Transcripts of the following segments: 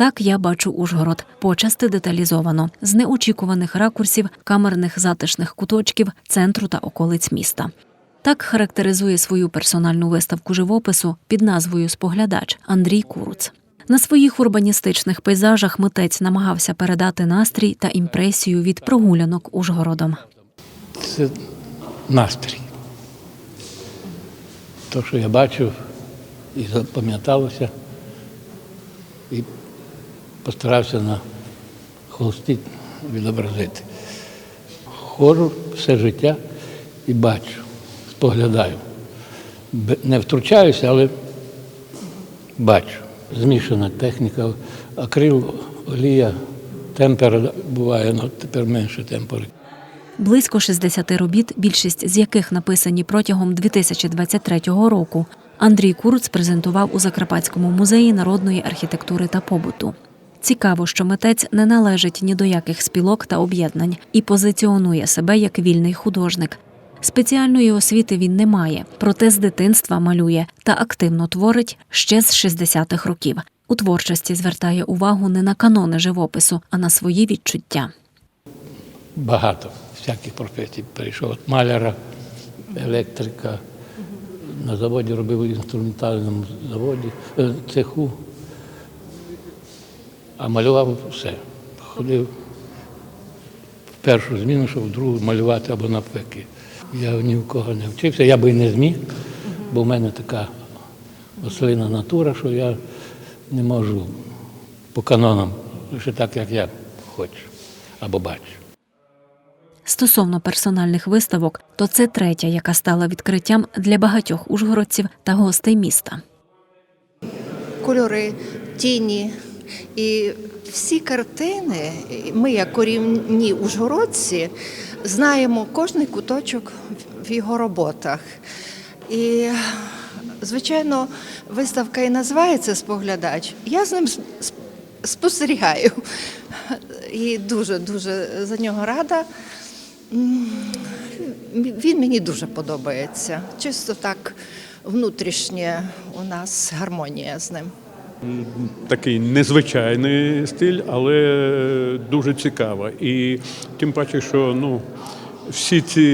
Так я бачу Ужгород, почасти деталізовано, з неочікуваних ракурсів, камерних затишних куточків, центру та околиць міста. Так характеризує свою персональну виставку живопису під назвою Споглядач Андрій Куруц. На своїх урбаністичних пейзажах митець намагався передати настрій та імпресію від прогулянок Ужгородом. Це настрій. То, що я бачив і запам'яталося, і постарався на холсті відобразити. Ходжу все життя і бачу, споглядаю. Не втручаюся, але бачу. Змішана техніка, акрил, олія, темпер буває, але тепер менше темпери. Близько 60 робіт, більшість з яких написані протягом 2023 року. Андрій Куруц презентував у Закарпатському музеї народної архітектури та побуту. Цікаво, що митець не належить ні до яких спілок та об'єднань і позиціонує себе як вільний художник. Спеціальної освіти він не має, проте з дитинства малює та активно творить ще з 60-х років. У творчості звертає увагу не на канони живопису, а на свої відчуття. багато всяких професій перейшов. От маляра, електрика. На заводі робив інструментальному заводі, е, цеху. А малював все. Ходив в першу зміну, щоб в другу малювати або навпаки. Я ні в кого не вчився, я би і не зміг, бо в мене така ослина натура, що я не можу по канонам, лише так, як я хочу або бачу. Стосовно персональних виставок, то це третя, яка стала відкриттям для багатьох ужгородців та гостей міста. кольори, тіні. І всі картини, ми, як корінні ужгородці, знаємо кожний куточок в його роботах. І, звичайно, виставка і називається Споглядач. Я з ним спостерігаю і дуже-дуже за нього рада. Він мені дуже подобається. Чисто так внутрішнє у нас гармонія з ним. Такий незвичайний стиль, але дуже цікаво. І тим паче, що ну, всі ці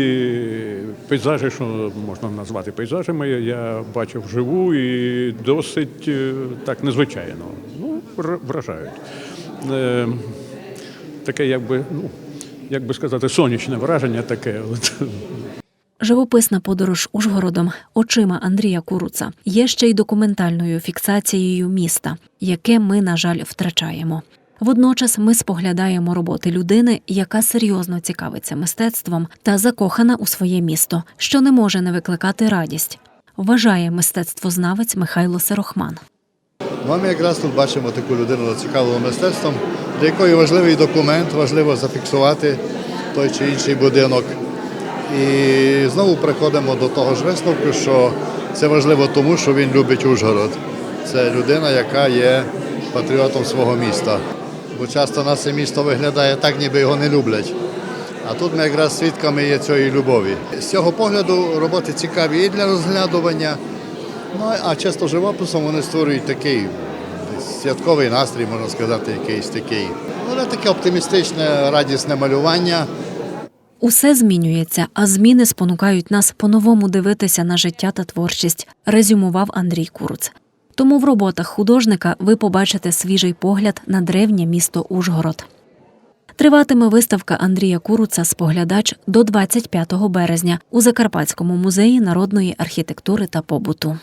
пейзажі, що можна назвати пейзажами, я бачив вживу і досить е, так незвичайно. Ну, вражають. Е, таке, якби, ну, як би сказати, сонячне враження таке. От. Живописна подорож Ужгородом очима Андрія Куруца є ще й документальною фіксацією міста, яке ми, на жаль, втрачаємо. Водночас ми споглядаємо роботи людини, яка серйозно цікавиться мистецтвом та закохана у своє місто, що не може не викликати радість. Вважає мистецтвознавець Михайло Сирохман. Ми якраз тут бачимо таку людину зацікавлену мистецтвом, для якої важливий документ, важливо зафіксувати той чи інший будинок. І знову приходимо до того ж висновку, що це важливо тому, що він любить Ужгород. Це людина, яка є патріотом свого міста. Бо часто на це місто виглядає так, ніби його не люблять. А тут ми якраз свідками є цієї любові. З цього погляду роботи цікаві і для розглядування, Ну, а часто живописом вони створюють такий святковий настрій, можна сказати, якийсь такий. Воно таке оптимістичне, радісне малювання. Усе змінюється, а зміни спонукають нас по-новому дивитися на життя та творчість, резюмував Андрій Куруц. Тому в роботах художника ви побачите свіжий погляд на древнє місто Ужгород. Триватиме виставка Андрія Куруца Споглядач до 25 березня у Закарпатському музеї народної архітектури та побуту.